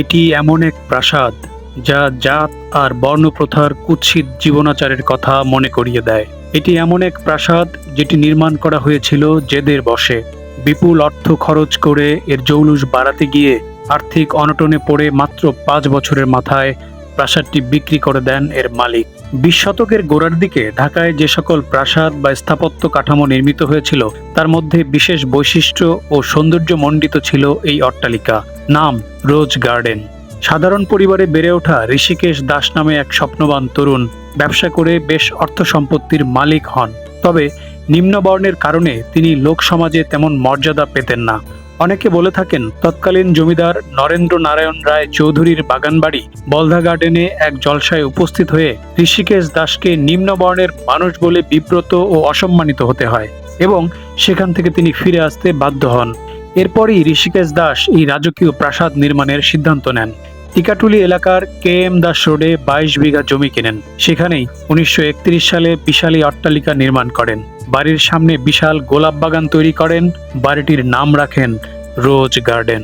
এটি এমন এক প্রাসাদ যা জাত আর বর্ণপ্রথার কুৎসিত জীবনাচারের কথা মনে করিয়ে দেয়। এটি এমন এক প্রাসাদ যেটি নির্মাণ করা হয়েছিল জেদের বসে। বিপুল অর্থ খরচ করে এর জৌলুস বাড়াতে গিয়ে আর্থিক অনটনে পড়ে মাত্র পাঁচ বছরের মাথায় প্রাসাদটি বিক্রি করে দেন এর মালিক। বিশ শতকের গোড়ার দিকে ঢাকায় যে সকল প্রাসাদ বা স্থাপত্য কাঠামো নির্মিত হয়েছিল, তার মধ্যে বিশেষ বৈশিষ্ট্য ও সৌন্দর্য মণ্ডিত ছিল এই অট্টালিকা। নাম, রোজ গার্ডেন। সাধারণ পরিবারে বেড়ে ওঠা ঋষিকেশ দাস নামে এক স্বপ্নবান তরুণ ব্যবসা করে বেশ অর্থ সম্পত্তির মালিক হন। তবে নিম্ন বর্ণের কারণে তিনি লোক সমাজে তেমন মর্যাদা পেতেন না। অনেকে বলে থাকেন, তৎকালীন জমিদার নরেন্দ্র নারায়ণ রায় চৌধুরীর বাগানবাড়ি, বলধা গার্ডেনে এক জলসায় উপস্থিত হয়ে ঋষিকেশ দাসকে নিম্ন বর্ণের মানুষ বলে বিব্রত ও অসম্মানিত হতে হয় এবং সেখান থেকে তিনি ফিরে আসতে বাধ্য হন। এরপরই ঋষিকেশ দাস এই রাজকীয় প্রাসাদ নির্মাণের সিদ্ধান্ত নেন। টিকাটুলি এলাকার কে এম দাস রোডে বাইশ বিঘা জমি কেনেন। সেখানেই উনিশশো একত্রিশ সালে বিশালী অট্টালিকা নির্মাণ করেন। বাড়ির সামনে বিশাল গোলাপ বাগান তৈরি করেন, বাড়িটির নাম রাখেন রোজ গার্ডেন।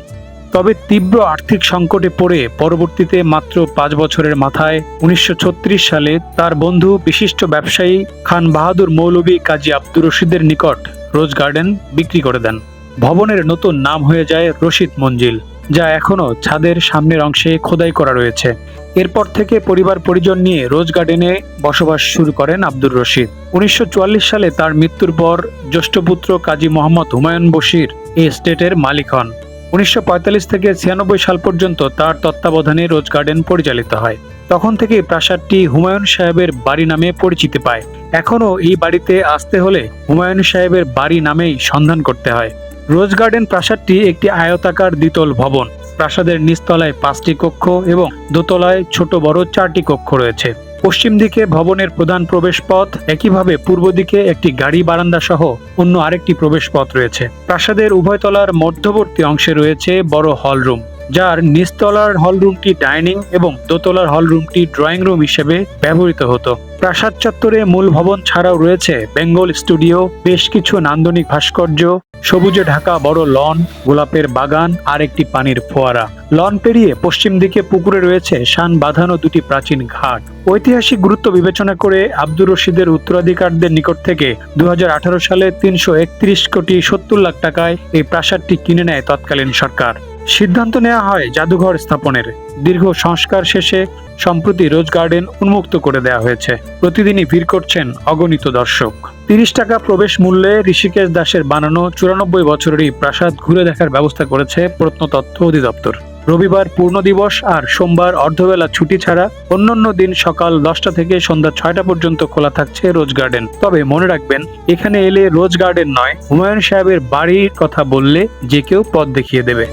তবে তীব্র আর্থিক সংকটে পড়ে পরবর্তীতে মাত্র পাঁচ বছরের মাথায় উনিশশো ছত্রিশ সালে তার বন্ধু, বিশিষ্ট ব্যবসায়ী খান বাহাদুর মৌলভী কাজী আব্দুর রশিদের নিকট রোজ গার্ডেন বিক্রি করে দেন। ভবনের নতুন নাম হয়ে যায় রশিদ মঞ্জিল। যা এখনও ছাদের সামনের অংশে খোদাই করা রয়েছে। এরপর থেকে পরিবার পরিজন নিয়ে রোজ গার্ডেনে বসবাস শুরু করেন আব্দুর রশিদ। উনিশশো চুয়াল্লিশ সালে তার মৃত্যুর পর জ্যেষ্ঠপুত্র কাজী মোহাম্মদ হুমায়ুন বশির এই স্টেটের মালিক হন। উনিশশো পঁয়তাল্লিশ থেকে ছিয়ানব্বই সাল পর্যন্ত তার তত্ত্বাবধানে রোজ গার্ডেন পরিচালিত হয়। তখন থেকে প্রাসাদটি হুমায়ুন সাহেবের বাড়ি নামে পরিচিতি পায়। এখনও এই বাড়িতে আসতে হলে হুমায়ুন সাহেবের বাড়ি নামেই সন্ধান করতে হয়। রোজ গার্ডেন প্রাসাদটি একটি আয়তাকার দ্বিতল ভবন। প্রাসাদের নিচতলায় পাঁচটি কক্ষ এবং দোতলায় ছোট বড় চারটি কক্ষ রয়েছে। পশ্চিম দিকে ভবনের প্রধান প্রবেশপথ, একইভাবে পূর্ব দিকে একটি গাড়ি বারান্দা সহ অন্য আরেকটি প্রবেশপথ রয়েছে। প্রাসাদের উভয় তলার মধ্যবর্তী অংশে রয়েছে বড় হল রুম যার নিচতলার হল রুমটি ডাইনিং এবং দোতলার হল রুমটি ড্রয়িং রুম হিসেবে ব্যবহৃত হতো। প্রাসাদ চত্বরে মূল ভবন ছাড়াও রয়েছে বেঙ্গল স্টুডিও, বেশ কিছু নান্দনিক ভাস্কর্য সবুজে ঢাকা বড় লন, গোলাপের বাগান আর একটি পানির ফোয়ারা। লন পেরিয়ে পশ্চিম দিকে পুকুরে রয়েছে শান বাঁধানো দুটি প্রাচীন ঘাট। ঐতিহাসিক গুরুত্ব বিবেচনা করে আব্দুর রশিদের উত্তরাধিকারদের নিকট থেকে দু হাজার আঠারো সালে তিনশো একত্রিশ কোটি সত্তর লাখ টাকায় এই প্রাসাদটি কিনে নেয় তৎকালীন সরকার। সিদ্ধান্ত নেওয়া হয় জাদুঘর স্থাপনের। দীর্ঘ সংস্কার শেষে সম্প্রতি রোজ গার্ডেন উন্মুক্ত করে দেওয়া হয়েছে। প্রতিদিনই ভিড় করছেন অগণিত দর্শক। তিরিশ টাকা প্রবেশ মূল্যে ঋষিকেশ দাসের বানানো চুরানব্বই বছরের এই প্রাসাদ ঘুরে দেখার ব্যবস্থা করেছে প্রত্নতত্ত্ব অধিদপ্তর। রবিবার পূর্ণ দিবস আর সোমবার অর্ধবেলা ছুটি ছাড়া অন্যান্য দিন সকাল দশটা থেকে সন্ধ্যা ছয়টা পর্যন্ত খোলা থাকছে রোজ গার্ডেন। তবে মনে রাখবেন, এখানে এলে রোজ গার্ডেন নয়। হুমায়ুন সাহেবের বাড়ির কথা বললে যে কেউ পথ দেখিয়ে দেবে।